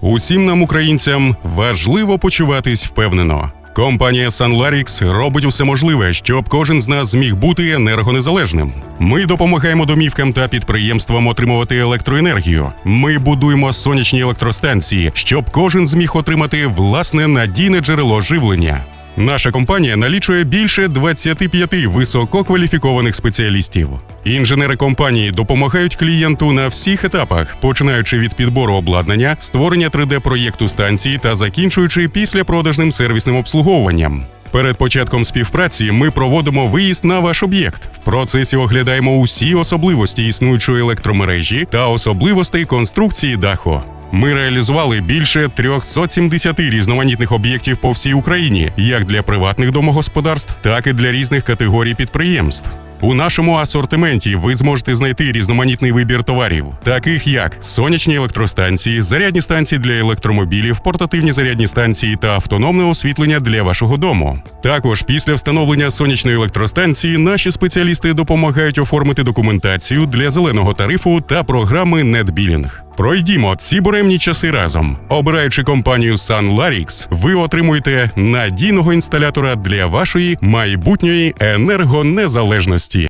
Усім нам, українцям, важливо почуватись впевнено. Компанія SunLarix робить усе можливе, щоб кожен з нас зміг бути енергонезалежним. Ми допомагаємо домівкам та підприємствам отримувати електроенергію. Ми будуємо сонячні електростанції, щоб кожен зміг отримати власне надійне джерело живлення. Наша компанія налічує більше 25 висококваліфікованих спеціалістів. Інженери компанії допомагають клієнту на всіх етапах, починаючи від підбору обладнання, створення 3D-проєкту станції та закінчуючи післяпродажним сервісним обслуговуванням. Перед початком співпраці ми проводимо виїзд на ваш об'єкт. В процесі оглядаємо усі особливості існуючої електромережі та особливостей конструкції даху. Ми реалізували більше 370 різноманітних об'єктів по всій Україні, як для приватних домогосподарств, так і для різних категорій підприємств. У нашому асортименті ви зможете знайти різноманітний вибір товарів, таких як сонячні електростанції, зарядні станції для електромобілів, портативні зарядні станції та автономне освітлення для вашого дому. Також після встановлення сонячної електростанції наші спеціалісти допомагають оформити документацію для зеленого тарифу та програми NetBilling. Пройдімо ці буремні часи разом. Обираючи компанію SunLarix, ви отримуєте надійного інсталятора для вашої майбутньої енергонезалежності.